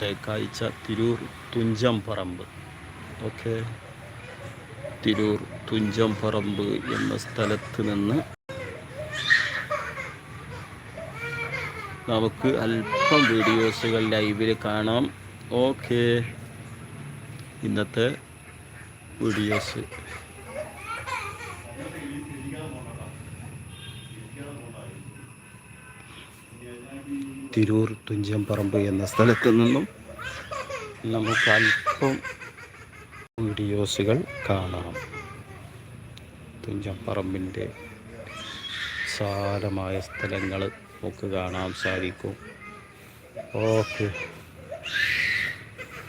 ഇന്നത്തെ കാഴ്ച തിരൂർ തുഞ്ചം പറമ്പ് ഓക്കെ. തിരൂർ തുഞ്ചം പറമ്പ് എന്ന സ്ഥലത്ത് നിന്ന് നമുക്ക് അല്പം വീഡിയോസുകൾ ലൈവിൽ കാണാം. ഓക്കെ. ഇന്നത്തെ വീഡിയോസ്. തിരൂർ തുഞ്ചംപറമ്പ് എന്ന സ്ഥലത്ത് നിന്നും നമുക്ക് അല്പം വീഡിയോസുകൾ കാണാം. തുഞ്ചംപറമ്പിന്റെ വിശാലമായ സ്ഥലങ്ങൾ നമുക്ക് കാണാൻ സാധിക്കും. ഓക്കെ.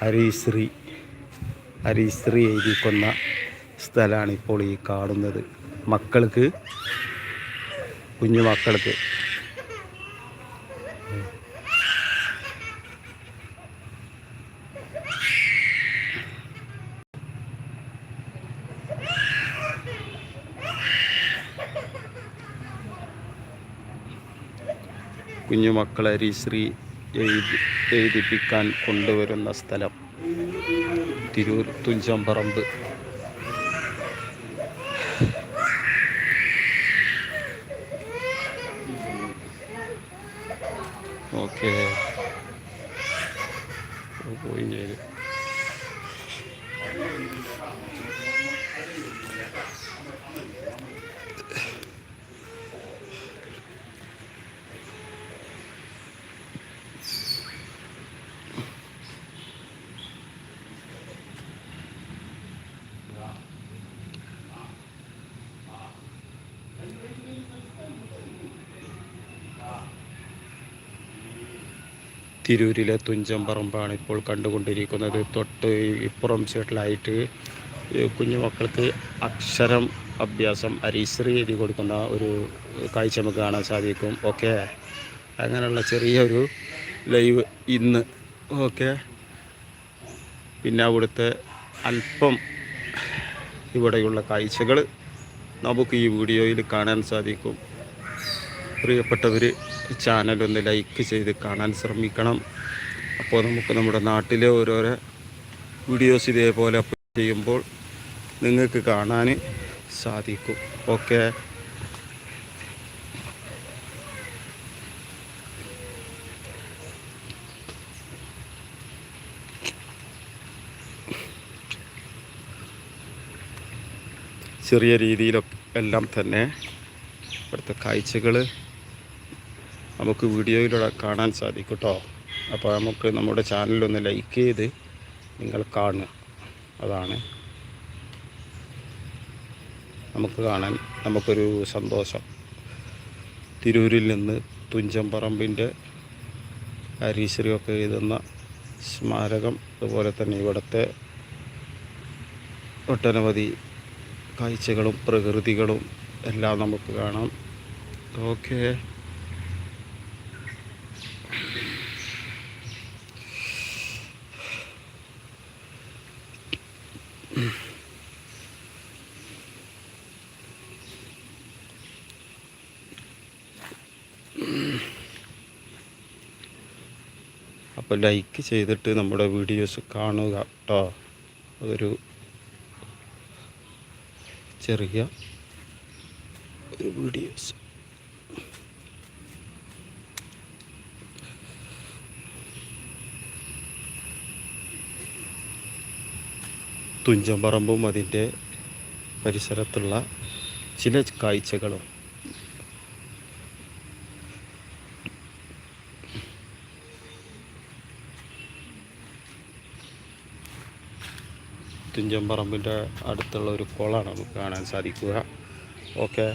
ഹരിശ്രീ. ഹരിശ്രീ എഴുതിക്കുന്ന സ്ഥലമാണ് ഇപ്പോൾ ഈ കാണുന്നത്. മക്കൾക്ക് കുഞ്ഞു മക്കൾക്ക് കുഞ്ഞുമക്കളെ ഹരിശ്രീ എഴുതി എഴുതിപ്പിക്കാൻ കൊണ്ടുവരുന്ന സ്ഥലം. തിരൂർ തുഞ്ചംപറമ്പ് ഓക്കെ പോയി ചെയ്ത് തിരൂരിലെ തുഞ്ചം പറമ്പാണ് ഇപ്പോൾ കണ്ടുകൊണ്ടിരിക്കുന്നത്. തൊട്ട് ഇപ്പുറം സൈഡിലായിട്ട് കുഞ്ഞുമക്കൾക്ക് അക്ഷരം അഭ്യാസം അരിശ്രീ എഴുതി കൊടുക്കുന്ന ഒരു കാഴ്ച നമുക്ക് കാണാൻ സാധിക്കും. ഓക്കെ? അങ്ങനെയുള്ള ചെറിയൊരു ലൈവ് ഇന്ന്. ഓക്കെ? പിന്നെ അവിടുത്തെ അല്പം ഇവിടെയുള്ള കാഴ്ചകൾ നമുക്ക് ഈ വീഡിയോയിൽ കാണാൻ സാധിക്കും. പ്രിയപ്പെട്ടവർ ചാനലൊന്ന് ലൈക്ക് ചെയ്ത് കാണാൻ ശ്രമിക്കണം. അപ്പോൾ നമുക്ക് നമ്മുടെ നാട്ടിലെ ഓരോരോ വീഡിയോസ് ഇതേപോലെ അപ്ലോഡ് ചെയ്യുമ്പോൾ നിങ്ങൾക്ക് കാണാൻ സാധിക്കും. ഓക്കെ. ചെറിയ രീതിയിലൊക്കെ എല്ലാം തന്നെ ഇവിടുത്തെ കാഴ്ചകൾ നമുക്ക് വീഡിയോയിലൂടെ കാണാൻ സാധിക്കും കേട്ടോ അപ്പോൾ നമുക്ക് നമ്മുടെ ചാനലൊന്ന് ലൈക്ക് ചെയ്ത് നിങ്ങൾ കാണുക. അതാണ്. നമുക്ക് കാണാൻ നമുക്കൊരു സന്തോഷം. തിരൂരിൽ നിന്ന് തുഞ്ചംപറമ്പിന്റെ ഹരീശ്വരിയൊക്കെ എഴുതുന്ന സ്മാരകം അതുപോലെ തന്നെ ഇവിടുത്തെ ഒട്ടനവധി കാഴ്ചകളും പ്രകൃതികളും എല്ലാം നമുക്ക് കാണാം. ഓക്കേ ലൈക്ക് ചെയ്തിട്ട് നമ്മുടെ വീഡിയോസ് കാണുക കേട്ടോ അതൊരു ചെറിയ ഒരു വീഡിയോസ്. തുഞ്ചമ്പറമ്പും അതിന്റെ പരിസരത്തുള്ള ചില കാഴ്ചകളും. തുഞ്ചമ്പറമ്പിന്റെ അടുത്തുള്ള ഒരു കുളമാണ് നമുക്ക് കാണാൻ സാധിക്കുക. ഓക്കെ.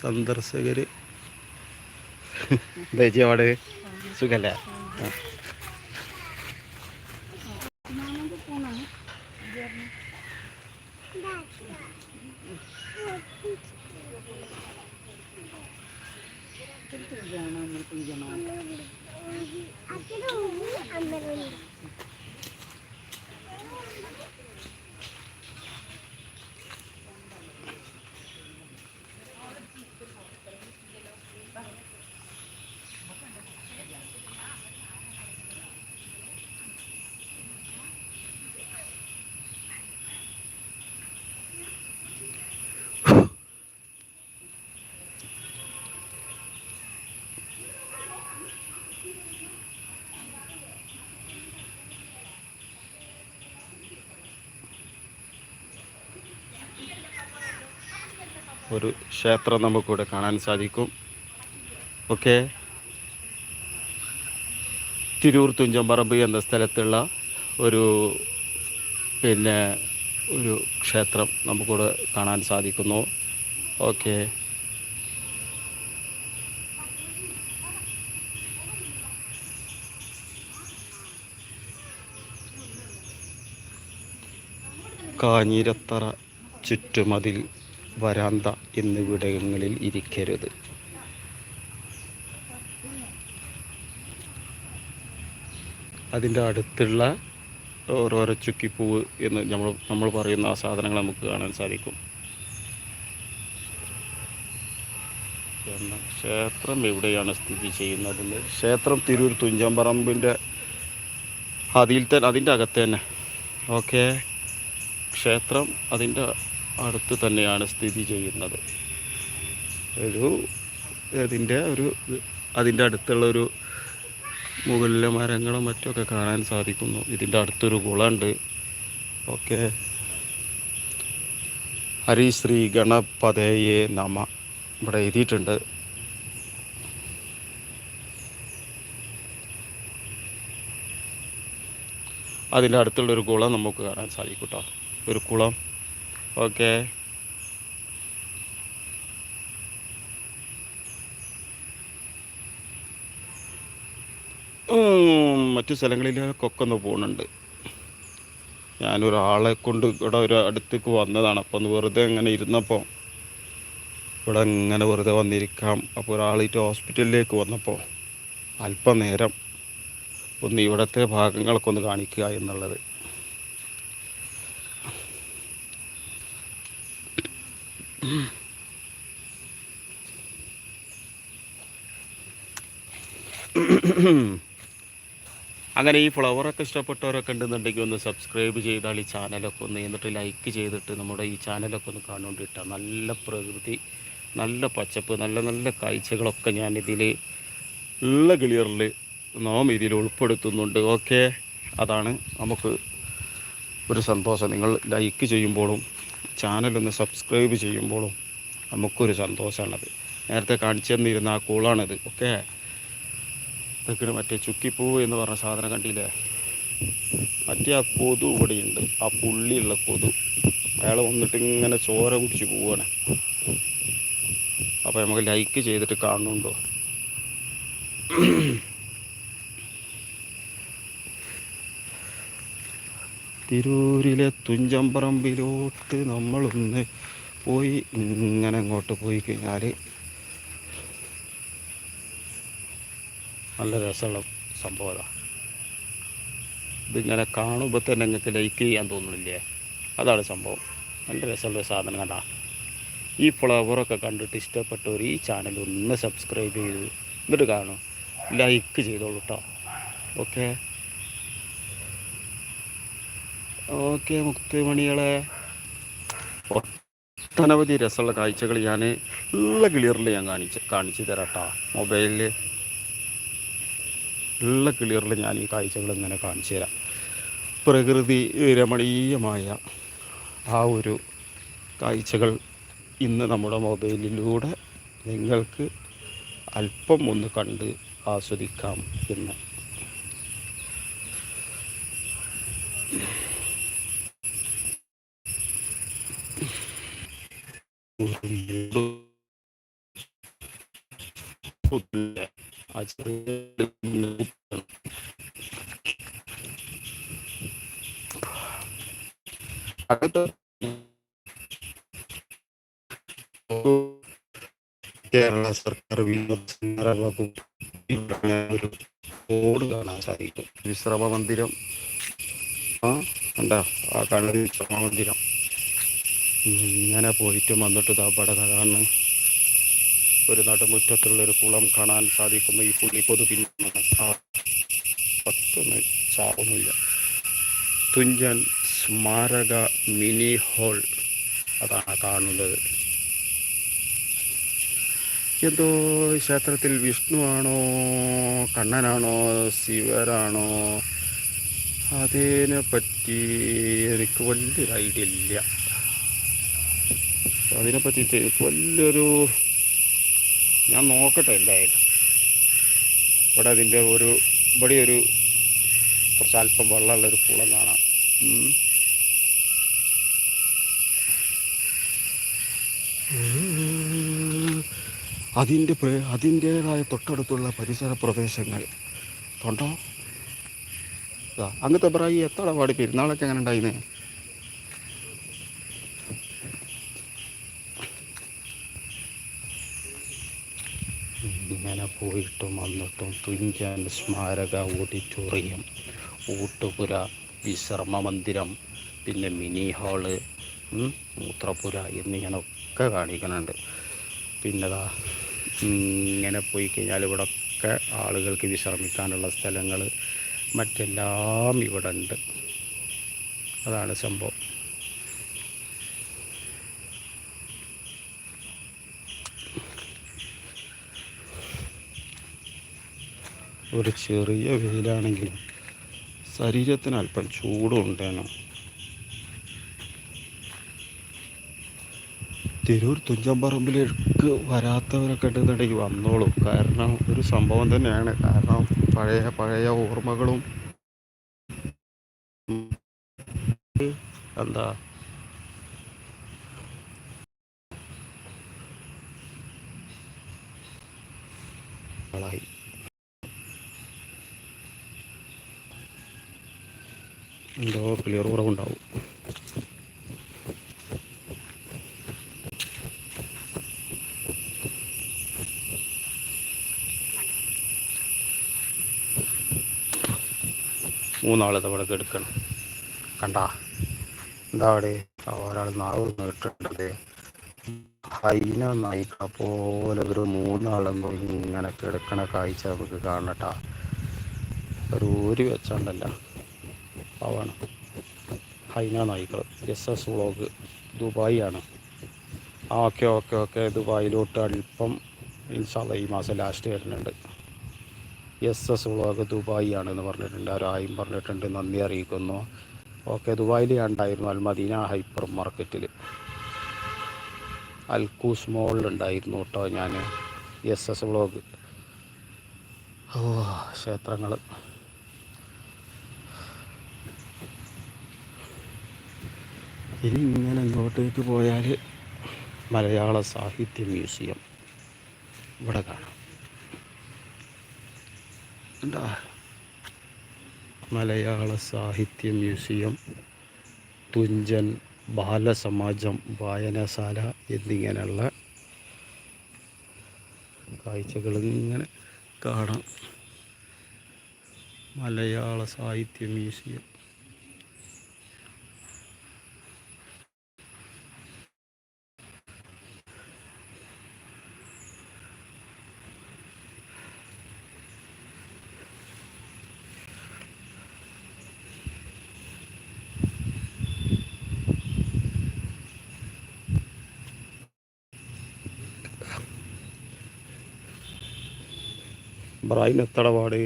സന്ദർശകർ അവിടെ സുഖല്ലേ. ഒരു ക്ഷേത്രം നമുക്കിവിടെ കാണാൻ സാധിക്കും. ഓക്കെ. തിരൂർ തുഞ്ചമ്പറമ്പ് എന്ന സ്ഥലത്തുള്ള ഒരു പിന്നെ ഒരു ക്ഷേത്രം നമുക്കിവിടെ കാണാൻ സാധിക്കുന്നു. ഓക്കെ. കാഞ്ഞിരത്തറ ചുറ്റുമതിൽ വരാന്ത എന്നിവിടങ്ങളിൽ ഇരിക്കരുത്. അതിന്റെ അടുത്തുള്ള ഓരോരോ ചുക്കിപ്പൂവ് എന്ന് നമ്മൾ നമ്മൾ പറയുന്ന ആ സാധനങ്ങൾ നമുക്ക് കാണാൻ സാധിക്കും. ക്ഷേത്രം എവിടെയാണ് സ്ഥിതി ചെയ്യുന്നത്? ക്ഷേത്രം തിരൂർ തുഞ്ചമ്പറമ്പിന്റെ അതിൽ തന്നെ അതിന്റെ അകത്ത് തന്നെ. ഓക്കെ. ക്ഷേത്രം അതിന്റെ അടുത്ത് തന്നെയാണ് സ്ഥിതി ചെയ്യുന്നത്. ഒരു അതിന്റെ ഒരു അതിന്റെ അടുത്തുള്ള ഒരു മുകളിലെ മരങ്ങളും മറ്റുമൊക്കെ കാണാൻ സാധിക്കുന്നു. ഇതിന്റെ അടുത്തൊരു കുളമുണ്ട്. ഓക്കെ ഹരിശ്രീ ഗണപതയെ നമ. ഇവിടെ എഴുതിയിട്ടുണ്ട്. അതിന്റെ അടുത്തുള്ളൊരു കുളം നമുക്ക് കാണാൻ സാധിക്കും കേട്ടോ. ഒരു കുളം. ഓക്കെ. മറ്റു സ്ഥലങ്ങളിലേക്കൊക്കെ ഒന്ന് പോകുന്നുണ്ട് ഞാനൊരാളെ കൊണ്ട് ഇവിടെ ഒരു അടുത്തേക്ക് വന്നതാണ്. അപ്പോൾ ഒന്ന് വെറുതെ ഇങ്ങനെ ഇരുന്നപ്പോൾ ഇവിടെ ഇങ്ങനെ വെറുതെ വന്നിരിക്കാം. അപ്പോൾ ഒരാളിട്ട് ഹോസ്പിറ്റലിലേക്ക് വന്നപ്പോൾ അല്പനേരം ഒന്ന് ഇവിടുത്തെ ഭാഗങ്ങളൊക്കെ ഒന്ന് കാണിക്കുക എന്നുള്ളത്. അങ്ങനെ ഈ ഫ്ലവറൊക്കെ ഇഷ്ടപ്പെട്ടവരൊക്കെ ഉണ്ടെന്നുണ്ടെങ്കിൽ ഒന്ന് സബ്സ്ക്രൈബ് ചെയ്താൽ ഈ ചാനലൊക്കെ ഒന്ന് എന്നിട്ട് ലൈക്ക് ചെയ്തിട്ട് നമ്മുടെ ഈ ചാനലൊക്കെ ഒന്ന് കാണുകൊണ്ടിട്ടാൽ നല്ല പ്രകൃതി നല്ല പച്ചപ്പ് നല്ല നല്ല കാഴ്ചകളൊക്കെ ഞാൻ ഇതിൽ ഉള്ള ക്ലിയറിൽ നാം ഇതിൽ ഉൾപ്പെടുത്തുന്നുണ്ട്. ഓക്കെ അതാണ് നമുക്ക് ഒരു സന്തോഷം. നിങ്ങൾ ലൈക്ക് ചെയ്യുമ്പോഴും ചാനലൊന്ന് സബ്സ്ക്രൈബ് ചെയ്യുമ്പോഴും നമുക്കൊരു സന്തോഷമാണത്. നേരത്തെ കാണിച്ചു തന്നിരുന്ന ആ കൂളാണിത്. ഓക്കെ ഇതൊക്കെ മറ്റേ ചുക്കിപ്പൂവ് എന്ന് പറഞ്ഞ സാധനം കണ്ടില്ലേ? മറ്റേ ആ കൊതു ഇവിടെയുണ്ട്. ആ പുള്ളിയുള്ള കൊതു. അയാൾ വന്നിട്ട് ഇങ്ങനെ ചോര കുടിച്ച് പോവാണ്. അപ്പോൾ നമുക്ക് ലൈക്ക് ചെയ്തിട്ട് കാണുന്നുണ്ടോ തിരൂരിലെ തുഞ്ചമ്പറമ്പിലോട്ട് നമ്മളൊന്ന് പോയി. ഇങ്ങനെ അങ്ങോട്ട് പോയി കഴിഞ്ഞാൽ നല്ല രസമുള്ള സംഭവം അതാ ഇതിങ്ങനെ കാണുമ്പോൾ തന്നെ നിങ്ങൾക്ക് ലൈക്ക് ചെയ്യാൻ തോന്നുന്നില്ലേ അതാണ് സംഭവം. നല്ല രസമുള്ള സാധനം കണ്ടാ. ഈ ഫ്ലവറൊക്കെ കണ്ടിട്ട് ഇഷ്ടപ്പെട്ടവർ ഈ ചാനൽ ഒന്ന് സബ്സ്ക്രൈബ് ചെയ്ത് എന്നിട്ട് കാണും. ലൈക്ക് ചെയ്തോളൂ കേട്ടോ ഓക്കെ ഓക്കെ മുക്തിമണികളെ ഒട്ടനവധി രസമുള്ള കാഴ്ചകൾ ഞാൻ ഉള്ള ക്ലിയറിൽ ഞാൻ കാണിച്ച് കാണിച്ചു തരാം കേട്ടോ മൊബൈലിൽ ഉള്ള ക്ലിയറിൽ ഞാൻ ഈ കാഴ്ചകൾ ഇങ്ങനെ കാണിച്ചു തരാം. പ്രകൃതി രമണീയമായ ആ ഒരു കാഴ്ചകൾ ഇന്ന് നമ്മുടെ മൊബൈലിലൂടെ നിങ്ങൾക്ക് അല്പം ഒന്ന് കണ്ട് ആസ്വദിക്കാം എന്ന്. ആ ചെറിയ ബോർഡ് കാണാൻ സാധിക്കും. വിശ്രമ മന്ദിരം ആ എന്താ ആ കാണുന്നത് വിശ്രമ മന്ദിരം ഇങ്ങനെ പോയിട്ട് വന്നിട്ട് അവിടെ കാണുന്ന ഒരു നടുമുറ്റത്തുള്ള ഒരു കുളം കാണാൻ സാധിക്കുന്ന. ഈ പുള്ളി പൊതു പിന്നെ ആ പത്തൊന്ന് ചാവുന്നില്ല. തുഞ്ചൻ സ്മാരക മിനി ഹോൾ അതാണ് കാണുന്നത്. എന്തോ ക്ഷേത്രത്തിൽ വിഷ്ണുവാണോ കണ്ണനാണോ ശിവരാണോ അതിനെ പറ്റി എനിക്ക് വലിയൊരു ഐഡിയ ഇല്ല. അതിനെപ്പറ്റി എനിക്ക് വലിയൊരു ഞാൻ നോക്കട്ടെ എന്തായാലും. ഇവിടെ അതിന്റെ ഒരു ഇവിടെ ഒരു കുറച്ച് അല്പം വെള്ളമുള്ളൊരു കുളം കാണാം. ഉം. അതിന്റെ അതിന്റേതായ തൊട്ടടുത്തുള്ള പരിസര പ്രദേശങ്ങൾ. കണ്ടോ? അങ്ങനത്തെ അങ്ങനത്തെ ഈ എത്ര പാടി പെരുന്നാളൊക്കെ എങ്ങനെ ഉണ്ടായിരുന്നേ ഇങ്ങനെ പോയിട്ടും വന്നിട്ടും തുഞ്ചൻ സ്മാരക ഓഡിറ്റോറിയം ഊട്ടുപുര വിശ്രമ മന്ദിരം പിന്നെ മിനി ഹാൾ മൂത്രപുര എന്നിങ്ങനെയൊക്കെ കാണിക്കുന്നുണ്ട് പിന്നെ ദാ ഇങ്ങനെ പോയി കഴിഞ്ഞാൽ ഇവിടെ ഒക്കെ ആളുകൾക്ക് വിശ്രമിക്കാനുള്ള സ്ഥലങ്ങൾ മറ്റെല്ലാം ഇവിടെ ഉണ്ട് അതാണ് സംഭവം. ഒരു ചെറിയ വെയിലാണെങ്കിലും ശരീരത്തിന് അല്പം ചൂടുണ്ടേനോ തിരൂർ തുഞ്ചമ്പറമ്പിലേക്ക് വരാത്തവരൊക്കെ ഉണ്ടെന്നുണ്ടെങ്കിൽ വന്നോളൂ. കാരണം ഒരു സംഭവം തന്നെയാണ്. കാരണം പഴയ പഴയ ഓർമ്മകളും എന്താ? എന്തോ ക്ലിയർ കുറവുണ്ടാവും. മൂന്നാൾ തവണ എടുക്കണം കണ്ടാ? എന്താ അവിടെ? ഒരാൾ നാവ് നീട്ടേണ്ടത് ഹൈന നായിക്ക പോലെ ഒരു മൂന്നാളെന്തോ ഇങ്ങനെ കിടക്കണ കാഴ്ച നമുക്ക് കാണട്ടാ ഒരു ഊരി വെച്ചാണ്ടല്ല. ഹൈന നായിക്കൾ എസ് എസ് വ്ളോഗ് ദുബായി ആണ് ആ ഓക്കെ ഓക്കെ ഓക്കെ. ദുബായിലോട്ട് അല്പം ഇൻഷാല്ല ഈ മാസം ലാസ്റ്റ് വരുന്നുണ്ട്. എസ് എസ് വ്ളോഗ് ദുബായി ആണെന്ന് പറഞ്ഞിട്ടുണ്ട്. ആരായും പറഞ്ഞിട്ടുണ്ട്. നന്ദി അറിയിക്കുന്നു. ഓക്കെ ദുബായിൽ ഉണ്ടായിരുന്നു അൽമദീന ഹൈപ്പർ മാർക്കറ്റിൽ അൽക്കൂസ് മോളിലുണ്ടായിരുന്നു കേട്ടോ ഞാൻ എസ് എസ് വ്ളോഗ്. ഓ ക്ഷേത്രങ്ങൾ ഇനി ഇങ്ങനെ ഇങ്ങോട്ടേക്ക് പോയാൽ മലയാള സാഹിത്യ മ്യൂസിയം. ഇവിടെ കാണാം. എന്താ? മലയാള സാഹിത്യ മ്യൂസിയം തുഞ്ചൻ ബാലസമാജം വായനശാല എന്നിങ്ങനെയുള്ള കാഴ്ചകൾ ഇങ്ങനെ കാണാം. മലയാള സാഹിത്യ മ്യൂസിയം. ബ്രൈൻ എത്തട പാട്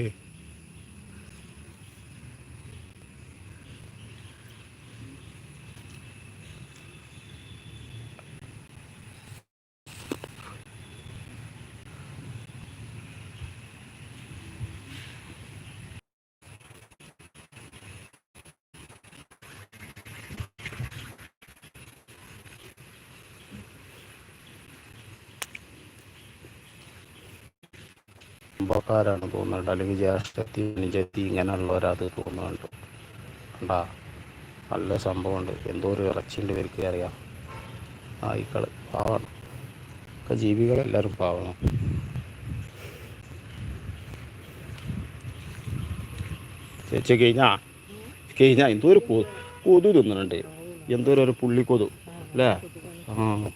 കുടുംബക്കാരാണ് തോന്നുന്നുണ്ട്. അല്ലെങ്കിൽ ജ്യേഷ്ഠത്തി അനുജത്തി ഇങ്ങനെയുള്ളവരത് തോന്നുന്നുണ്ട്. കണ്ടാ? നല്ല സംഭവമുണ്ട്. എന്തോ ഒരു ഇറച്ചിന്റെ പേർക്ക് അറിയാം നായ്ക്കൾ പാവാണ്. ഒക്കെ ജീവികളെല്ലാവരും പാവണം ചേച്ചി കഴിഞ്ഞാ? കഴിഞ്ഞാ? എന്തോ ഒരു കൊതു തിന്നുന്നുണ്ട്. എന്തോ ഒരു പുള്ളിക്കൊതു അല്ലേ? ആ.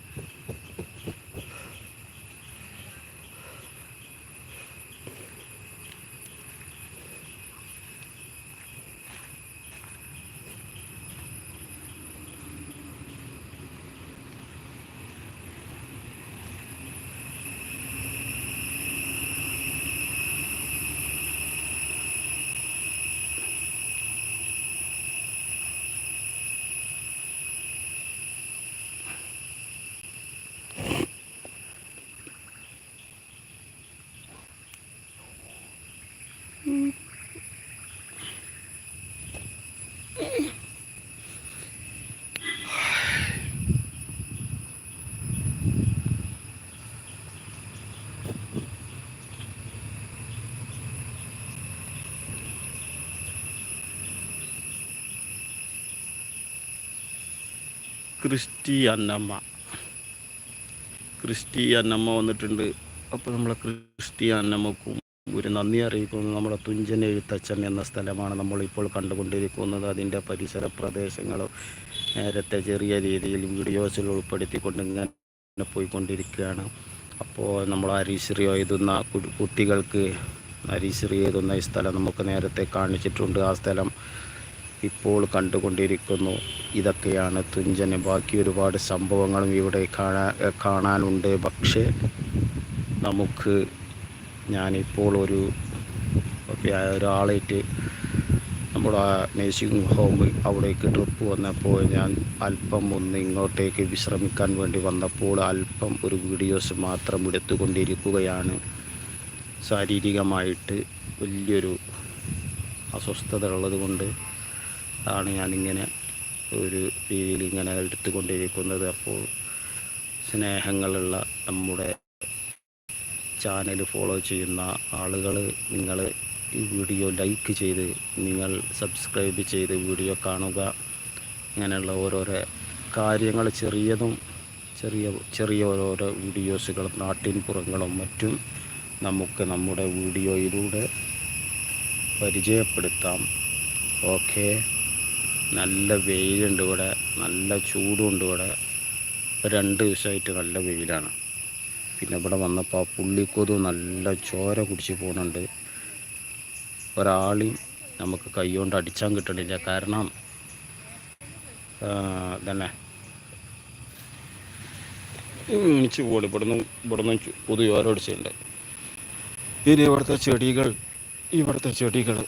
ക്രിസ്റ്റി അന്നമ്മ ക്രിസ്റ്റി അന്നമ്മ വന്നിട്ടുണ്ട്. അപ്പോൾ നമ്മളെ ക്രിസ്റ്റി അന്നമ്മക്കും ഒരു നന്ദി അറിയിക്കുന്നു. നമ്മുടെ തുഞ്ചൻ എഴുത്തച്ഛൻ എന്ന സ്ഥലമാണ് നമ്മളിപ്പോൾ കണ്ടുകൊണ്ടിരിക്കുന്നത്. അതിന്റെ പരിസര പ്രദേശങ്ങളും നേരത്തെ ചെറിയ രീതിയിൽ വീഡിയോസിൽ ഉൾപ്പെടുത്തിക്കൊണ്ട് ഇങ്ങനെ പോയിക്കൊണ്ടിരിക്കുകയാണ്. അപ്പോൾ നമ്മൾ അരിശ്രീ എഴുതുന്ന കുട്ടികൾക്ക് അരിശ്രീ എഴുതുന്ന ഈ സ്ഥലം നമുക്ക് നേരത്തെ കാണിച്ചിട്ടുണ്ട്. ആ സ്ഥലം ഇപ്പോൾ കണ്ടുകൊണ്ടിരിക്കുന്നു. ഇതൊക്കെയാണ് തുഞ്ചന്. ബാക്കി ഒരുപാട് സംഭവങ്ങളും ഇവിടെ കാണാൻ കാണാനുണ്ട്. പക്ഷേ നമുക്ക് ഞാനിപ്പോൾ ഒരു ഒരാളായിട്ട് നമ്മുടെ നേഴ്സിംഗ് ഹോം അവിടേക്ക് ട്രിപ്പ് വന്നപ്പോൾ ഞാൻ അല്പം ഒന്ന് ഇങ്ങോട്ടേക്ക് വിശ്രമിക്കാൻ വേണ്ടി വന്നപ്പോൾ അല്പം ഒരു വീഡിയോസ് മാത്രം എടുത്തുകൊണ്ടിരിക്കുകയാണ്. ശാരീരികമായിട്ട് വലിയൊരു അസ്വസ്ഥത ഉള്ളത് കൊണ്ട് ആണ് ഞാനിങ്ങനെ ഒരു രീതിയിൽ ഇങ്ങനെ എടുത്തുകൊണ്ടിരിക്കുന്നത്. അപ്പോൾ സ്നേഹങ്ങളുള്ള നമ്മുടെ ചാനൽ ഫോളോ ചെയ്യുന്ന ആളുകൾ നിങ്ങൾ ഈ വീഡിയോ ലൈക്ക് ചെയ്ത് നിങ്ങൾ സബ്സ്ക്രൈബ് ചെയ്ത് വീഡിയോ കാണുക. ഇങ്ങനെയുള്ള ഓരോരോ കാര്യങ്ങൾ ചെറിയതും ചെറിയ ചെറിയ ഓരോരോ വീഡിയോസുകളും നാട്ടിൻപുറങ്ങളും മറ്റും നമുക്ക് നമ്മുടെ വീഡിയോയിലൂടെ പരിചയപ്പെടുത്താം. ഓക്കെ. നല്ല വെയിലുണ്ട് ഇവിടെ. നല്ല ചൂടുണ്ട് ഇവിടെ. രണ്ട് ദിവസമായിട്ട് നല്ല വെയിലാണ്. പിന്നെ ഇവിടെ വന്നപ്പോൾ ആ പുള്ളിക്കൊതു നല്ല ചോര കുടിച്ച് പോകുന്നുണ്ട് ഒരാളെയും നമുക്ക് കൈകൊണ്ട് അടിച്ചാൻ കിട്ടണില്ല. കാരണം തന്നെ ഇണിച്ച് പോളി ഇവിടുന്ന് ഇവിടുന്ന് പുതു ചോര അടിച്ചിട്ടുണ്ട് ഇനി ഇവിടുത്തെ ചെടികൾ ഇവിടുത്തെ ചെടികൾ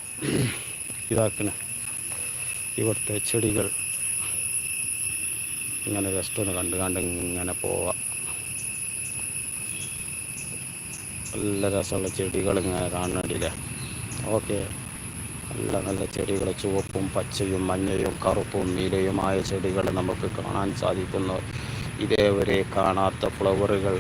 ഇതാക്കണേ. ഇവിടുത്തെ ചെടികൾ. ഇങ്ങനെ ജസ്റ്റ് ഒന്ന് കണ്ട് കണ്ട് ഇങ്ങനെ പോവാം. നല്ല രസമുള്ള ചെടികൾ ഇങ്ങനെ കാണണ്ടില്ലേ ഓക്കെ നല്ല നല്ല ചെടികൾ ചുവപ്പും പച്ചയും മഞ്ഞയും കറുപ്പും നീലയുമായ ചെടികൾ നമുക്ക് കാണാൻ സാധിക്കുന്നു. ഇതേവരെ കാണാത്ത ഫ്ലവറുകൾ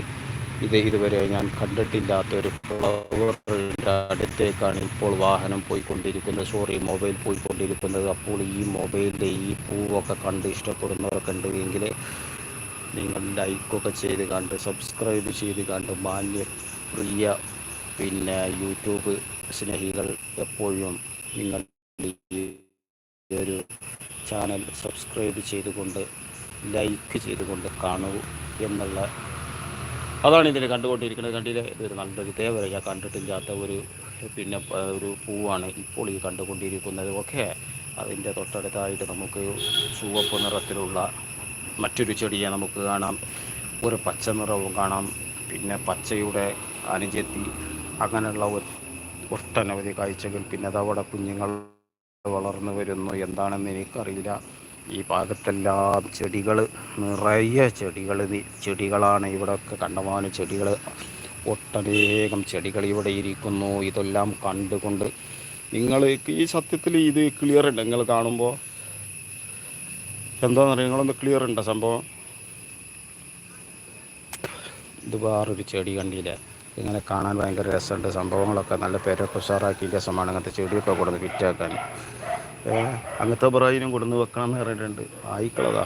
ഇത് ഇതുവരെ ഞാൻ കണ്ടിട്ടില്ലാത്ത ഒരു ഫ്ലവറിന്റെ അടുത്തേക്കാണ് ഇപ്പോൾ വാഹനം പോയിക്കൊണ്ടിരിക്കുന്നത്. സോറി മൊബൈൽ പോയിക്കൊണ്ടിരിക്കുന്നത്. അപ്പോൾ ഈ മൊബൈലിന്റെ ഈ പൂവൊക്കെ കണ്ട് ഇഷ്ടപ്പെടുന്നവരൊക്കെ ഉണ്ട് നിങ്ങൾ ലൈക്കൊക്കെ ചെയ്ത് കണ്ട് സബ്സ്ക്രൈബ് ചെയ്ത് കണ്ട് മാന്യ പ്രിയ പിന്നെ യൂട്യൂബ് സ്നേഹികൾ എപ്പോഴും നിങ്ങൾ ഈ ഒരു ചാനൽ സബ്സ്ക്രൈബ് ചെയ്തുകൊണ്ട് ലൈക്ക് ചെയ്തുകൊണ്ട് കാണൂ എന്നുള്ള അതാണ് ഇതിൽ കണ്ടുകൊണ്ടിരിക്കുന്നത്. കണ്ടില്ലേ? ഇതൊരു നല്ലൊരു തേവരയ്ക്ക കണ്ടിട്ടില്ലാത്ത ഒരു പിന്നെ ഒരു പൂവാണ് ഇപ്പോൾ ഈ കണ്ടുകൊണ്ടിരിക്കുന്നത്. ഓക്കെ അതിന്റെ തൊട്ടടുത്തായിട്ട് നമുക്ക് ചുവപ്പ് നിറത്തിലുള്ള മറ്റൊരു ചെടിയെ നമുക്ക് കാണാം. ഒരു പച്ച നിറവും കാണാം. പിന്നെ പച്ചയുടെ അനുജത്തി അങ്ങനെയുള്ള ഒട്ടനവധി കാഴ്ചകൾ. പിന്നെ അതവിടെ കുഞ്ഞുങ്ങൾ വളർന്നു വരുന്നു. എന്താണെന്ന് എനിക്കറിയില്ല. ഈ ഭാഗത്തെല്ലാം ചെടികൾ നിറയെ ചെടികൾ ചെടികളാണ് ഇവിടെയൊക്കെ കണ്ടമാനം ചെടികൾ ഒട്ടനേകം ചെടികൾ ഇവിടെ ഇരിക്കുന്നു. ഇതെല്ലാം കണ്ടുകൊണ്ട് നിങ്ങൾ ഈ സത്യത്തിൽ ഇത് ക്ലിയർ ഉണ്ട്. നിങ്ങൾ കാണുമ്പോൾ എന്താണെന്ന് അറിയാം? നിങ്ങളൊന്ന് ക്ലിയർ ഉണ്ട് സംഭവം? ഇത് വേറൊരു ചെടി കണ്ടില്ലേ? ഇങ്ങനെ കാണാൻ ഭയങ്കര രസമുണ്ട്. സംഭവങ്ങളൊക്കെ നല്ല പേരൊക്കെ ഉഷാറാക്കി രസമാണ്. അങ്ങനത്തെ ചെടിയൊക്കെ കൊടുന്ന് ഫിറ്റാക്കാൻ അങ്ങനത്തെ ബ്രൈനും കൊടുന്ന് വെക്കണം എന്ന് പറഞ്ഞിട്ടുണ്ട്. ആയിക്കളതാ.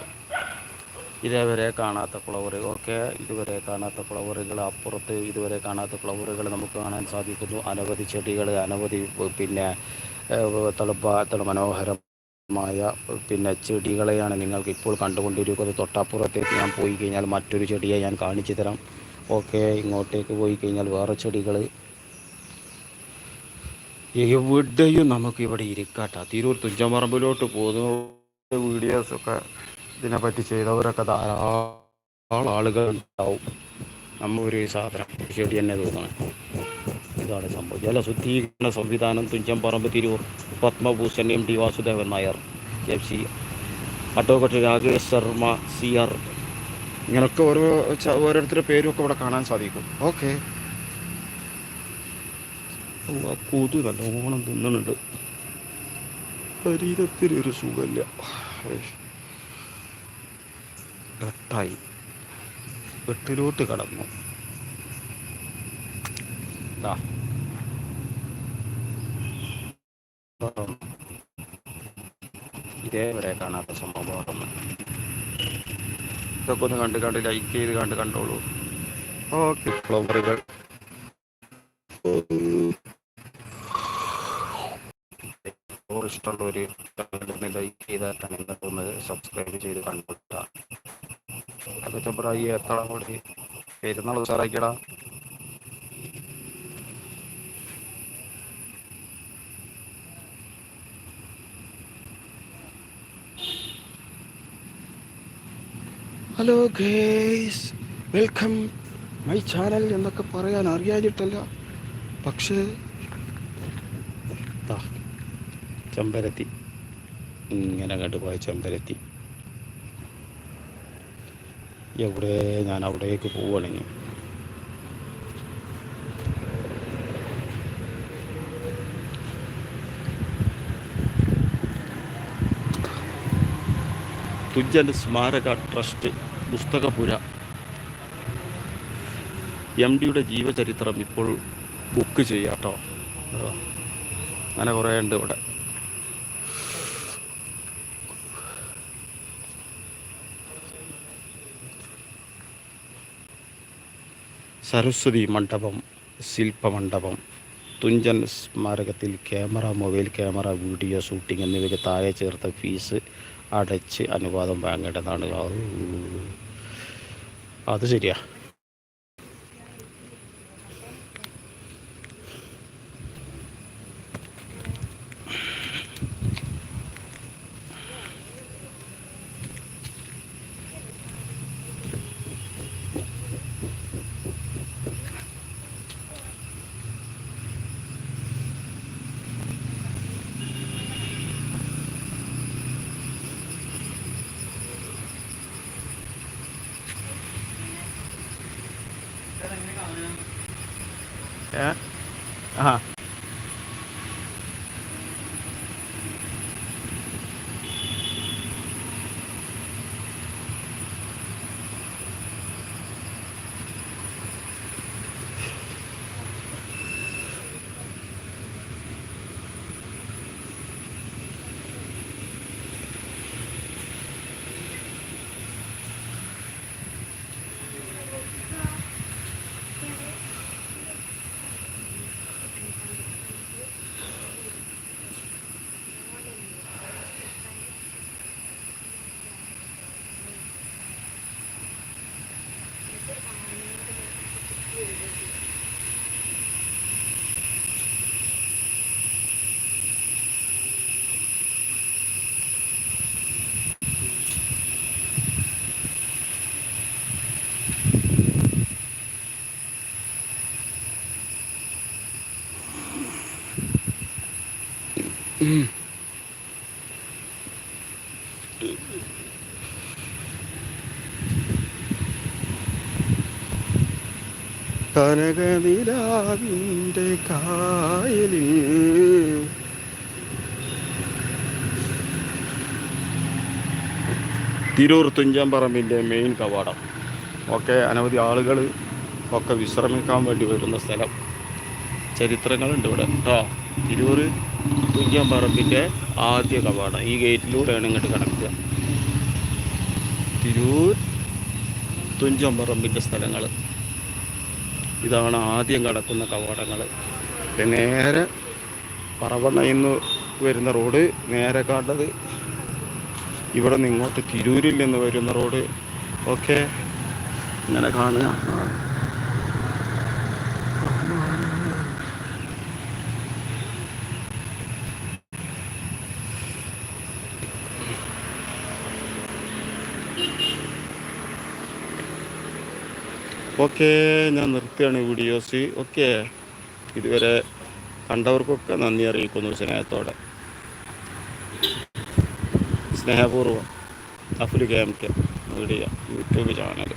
ഇതേവരെ കാണാത്ത ഫ്ലവറുകൾ ഓക്കെ ഇതുവരെ കാണാത്ത ഫ്ലവറുകൾ അപ്പുറത്ത് ഇതുവരെ കാണാത്ത ഫ്ലവറുകൾ നമുക്ക് കാണാൻ സാധിക്കുന്നു. അനവധി ചെടികൾ അനവധി പിന്നെ തളുപ്പ തളു മനോഹരമായ പിന്നെ ചെടികളെയാണ് നിങ്ങൾക്ക് ഇപ്പോൾ കണ്ടുകൊണ്ടിരിക്കുന്നത്. തൊട്ടപ്പുറത്തേക്ക് ഞാൻ പോയി കഴിഞ്ഞാൽ മറ്റൊരു ചെടിയെ ഞാൻ കാണിച്ചു തരാം. ഓക്കെ ഇങ്ങോട്ടേക്ക് പോയി കഴിഞ്ഞാൽ വേറെ ചെടികൾ എവിടെയും നമുക്ക് ഇവിടെ ഇരിക്കാട്ട. തിരൂർ തുഞ്ചമറമ്പിലോട്ട് പോകുന്ന വീഡിയോസൊക്കെ ഇതിനെപ്പറ്റി ചെയ്തവരൊക്കെ ധാരാളം ആളുകൾ ഉണ്ടാവും. നമ്മ ഒരു സാധനം ശരി തന്നെ തോന്നണം. ഇതാണ് സംഭവം. ജലശുദ്ധീകരണ സംവിധാനം Thunchanparambu Tirur Padma Bhushan M T Vasudevan Nair F C advocate Rakesh Sharma C R. ഇങ്ങനൊക്കെ ഓരോ ഓരോരുത്തരുടെ പേരും ഒക്കെ ഇവിടെ കാണാൻ സാധിക്കും. ഓക്കെ. കൊതു നല്ലോണം ശരീരത്തിൽ ഒരു സുഖമില്ല. വെട്ടായി വെട്ടിലോട്ട് കടന്നു. ഇതേവരെ കാണാത്ത സംഭവം ഇതൊക്കെ ഒന്ന് കണ്ട് കണ്ട് ലൈക്ക് ചെയ്ത് കണ്ട് കണ്ടോളൂ. ഓക്കെ. ഫ്ലവറുകൾ ഇഷ്ടമുള്ളവർ ലൈക്ക് ചെയ്താൽ തന്നെ ഒന്ന് സബ്സ്ക്രൈബ് ചെയ്ത് കണ്ടുപിട്ടാ അതൊക്കെ ഈ എത്ര കൂടി Perunnal ഉഷാറാക്കിയടാ? Hello guys welcome my channel എന്നൊക്കെ പറയാൻ അറിയാഞ്ഞിട്ടല്ല. പക്ഷേ ചെമ്പരത്തി. ഇങ്ങനെ അങ്ങോട്ട് പോയ ചെമ്പരത്തി. എവിടെ? ഞാൻ അവിടേക്ക് പോവുകയാണെങ്കിൽ തുജൻ സ്മാരക ട്രസ്റ്റ് പുസ്തകപുര. എം ഡിയുടെ ജീവചരിത്രം ഇപ്പോൾ ബുക്ക് ചെയ്യാട്ടോ അങ്ങനെ കുറേ ഉണ്ട് ഇവിടെ. സരസ്വതി മണ്ഡപം ശില്പമണ്ഡപം തുഞ്ചൻ സ്മാരകത്തിൽ camera mobile camera video shooting എന്നിവയ്ക്ക് താഴെ ചേർത്ത ഫീസ് അടച്ച് അനുവാദം വാങ്ങേണ്ടതാണ്. അത് ശരിയാ. കനകനിലാവിന്റെ കായലിൽ തിരൂർ തുഞ്ചമ്പറമ്പിന്റെ മെയിൻ കവാടം. ഒക്കെ അനവധി ആളുകൾ ഒക്കെ വിശ്രമിക്കാൻ വേണ്ടി വരുന്ന സ്ഥലം. ചരിത്രങ്ങളുണ്ട് ഇവിടെ. കേട്ടോ തിരൂർ തുഞ്ചമ്പറമ്പിന്റെ ആദ്യ കവാടം. ഈ ഗേറ്റിലൂടെയാണ് ഇങ്ങോട്ട് കിടക്കുക. തിരൂർ. തുഞ്ചമ്പറമ്പിന്റെ സ്ഥലങ്ങൾ ഇതാണ് ആദ്യം കിടക്കുന്ന കവാടങ്ങൾ പിന്നെ നേരെ പറവണ്ണയിൽ നിന്ന് വരുന്ന റോഡ് നേരെ കണ്ടത്. ഇവിടെ നിന്ന് ഇങ്ങോട്ട് തിരൂരിൽ നിന്ന് വരുന്ന റോഡ്. ഓക്കെ. ഇങ്ങനെ കാണുക. ഓക്കെ ഞാൻ നിർത്തുകയാണ് വീഡിയോസ്. ഓക്കെ ഇതുവരെ കണ്ടവർക്കൊക്കെ നന്ദി അറിയിക്കുന്നു സ്നേഹത്തോടെ. സ്നേഹപൂർവം അഫുൽ K M K video YouTube channel